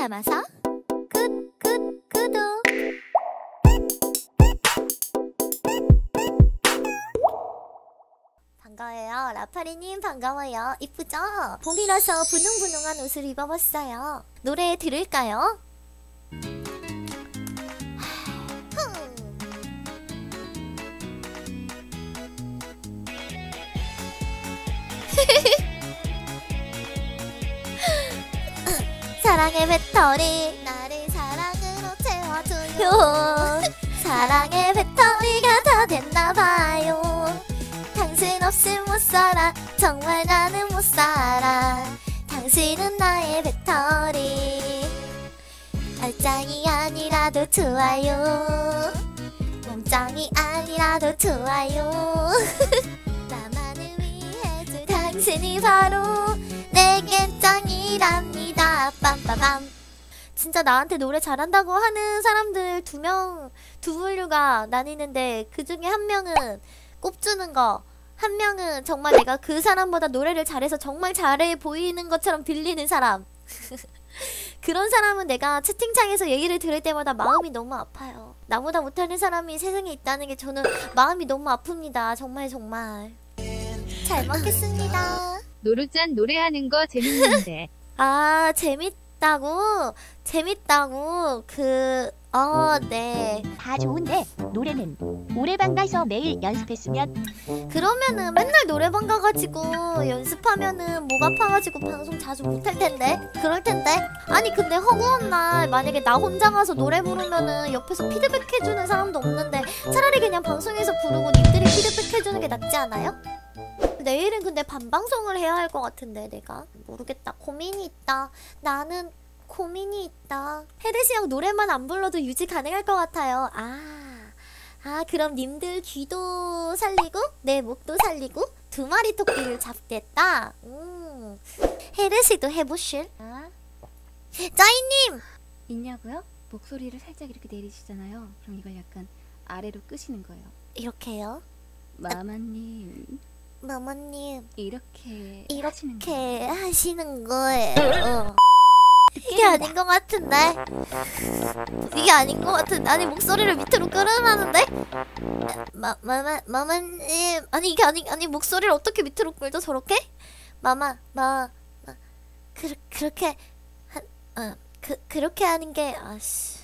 남아서 굿 굿 구독 반가워요 라파리님 반가워요 이쁘죠? 봄이라서 분홍분홍한 옷을 입어봤어요 노래 들을까요? 사랑의 배터리. 나를 사랑으로 채워줘요. 사랑의 배터리가 다 됐나봐요. 당신 없이 못 살아. 정말 나는 못 살아. 당신은 나의 배터리. 얼짱이 아니라도 좋아요. 몸짱이 아니라도 좋아요. 나만을 위해 줄 당신이 바로 내겐 짱이랍니다 빰빠밤 진짜 나한테 노래 잘한다고 하는 사람들 두 명, 두 분류가 나뉘는데 그 중에 한 명은 꼽주는 거, 한 명은 정말 내가 그 사람보다 노래를 잘해서 정말 잘해 보이는 것처럼 들리는 사람. 그런 사람은 내가 채팅창에서 얘기를 들을 때마다 마음이 너무 아파요. 나보다 못하는 사람이 세상에 있다는 게 저는 마음이 너무 아픕니다. 정말 정말. 잘 먹겠습니다. 노루짠 노래하는 거 재밌는데 아 재밌다고? 재밌다고? 그 어 네. 다 좋은데 노래는 노래방 가서 매일 연습했으면? 그러면은 맨날 노래방 가가지고 연습하면은 목 아파가지고 방송 자주 못할 텐데? 그럴 텐데? 아니 근데 허구한 날 만약에 나 혼자 가서 노래 부르면은 옆에서 피드백 해주는 사람도 없는데 차라리 그냥 방송에서 부르고 님들이 피드백 해주는 게 낫지 않아요? 내일은 근데 반방송을 해야 할 것 같은데 내가. 모르겠다. 고민이 있다. 나는 고민이 있다. 헤르시 형 노래만 안 불러도 유지 가능할 것 같아요. 아, 아 그럼 님들 귀도 살리고 내 목도 살리고 두 마리 토끼를 잡겠다. 음 헤르시도 해보실? 아. 짜이님! 있냐고요? 목소리를 살짝 이렇게 내리시잖아요. 그럼 이걸 약간 아래로 끄시는 거예요. 이렇게요? 마마님 마마님 이렇게. 이렇게 하시는 거예요? 이게 아닌 것 같은데? 이게 아닌 것 같은데? 아니 목소리를 밑으로 끌어나는데? 마 마마 마마님 아니 이게 아니 아니 목소리를 어떻게 밑으로 끌죠 저렇게? 마마 마, 마 그, 그렇게 한어그 그렇게 하는 게 아씨